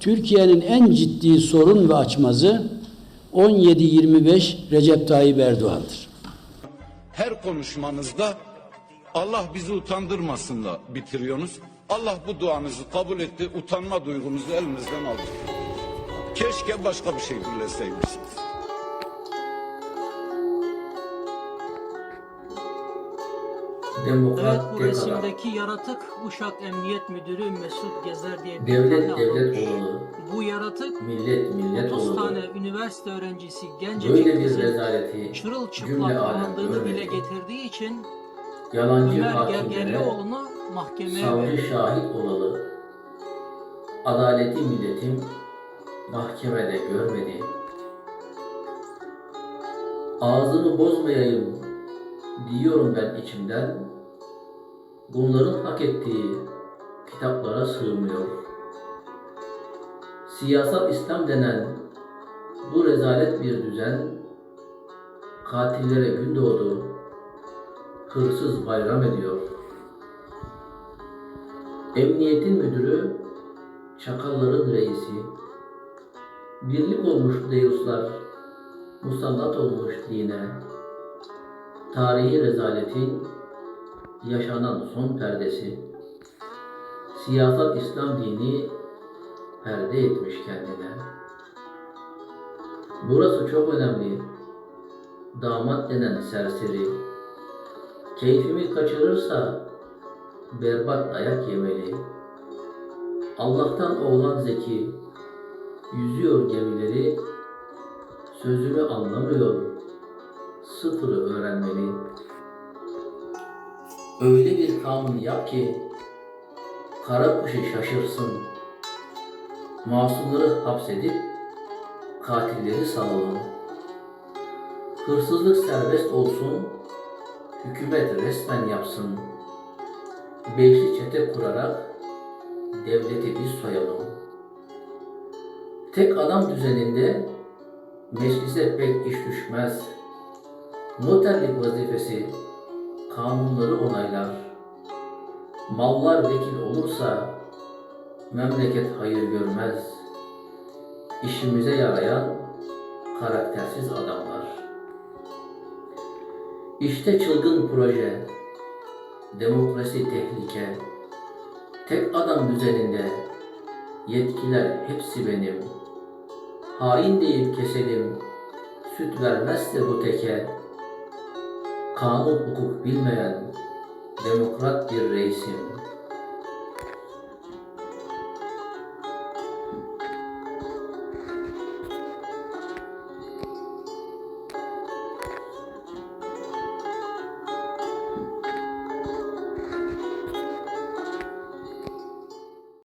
Türkiye'nin en ciddi sorun ve açmazı 17-25 Recep Tayyip Erdoğan'dır. her konuşmanızda Allah bizi utandırmasın da bitiriyorsunuz. Allah bu duanızı kabul etti. Utanma duygunuzu elinizden aldı. Keşke başka bir şey dinleseymişsiniz. Evet Demokrat bu tek adam. resimdeki yaratık Uşak Emniyet Müdürü Mesut Gezer diye bir Devlet devlet oğlu, Bu yaratık millet millet 30 oğlu. tane üniversite öğrencisi gencecik Böyle bir rezaleti çırılçıplak kullandığını dile getirdiği için Yalancı Ömer Gergerlioğlu'nu mahkemeye savcı şahit olalı, adaleti milletim mahkemede görmedi. Ağzını bozmayayım diyorum ben içimden. Bunların hak ettiği kitaplara sığmıyor. Siyasal İslam denen bu rezalet bir düzen katillere gün doğdu, hırsız bayram ediyor. Emniyetin müdürü, çakalların reisi, birlik olmuş deuslar, musallat olmuş dine, tarihi rezaletin yaşanan son perdesi, siyasal İslam dini perde etmiş kendine. Burası çok önemli. Damat denen serseri, keyfimi kaçırırsa berbat dayak yemeli. Allah'tan oğlan zeki, yüzüyor gemileri, sözümü anlamıyor, sıfırı öğrenmeli. Öyle bir kanun yap ki, kara kuşu şaşırsın. Masumları hapsedip, katilleri salalım. Hırsızlık serbest olsun, hükümet resmen yapsın. Beşli çete kurarak devleti biz soyalım. Tek adam düzeninde meclise pek iş düşmez. Noterlik vazifesi kanunları onaylar. Mallar vekil olursa memleket hayır görmez. İşimize yarayan karaktersiz adamlar. İşte çılgın proje, demokrasi tehlike, tek adam düzeninde yetkiler hepsi benim. Hain deyip keselim, süt vermezse bu teke, kanun hukuk bilmeyen demokrat bir reisim.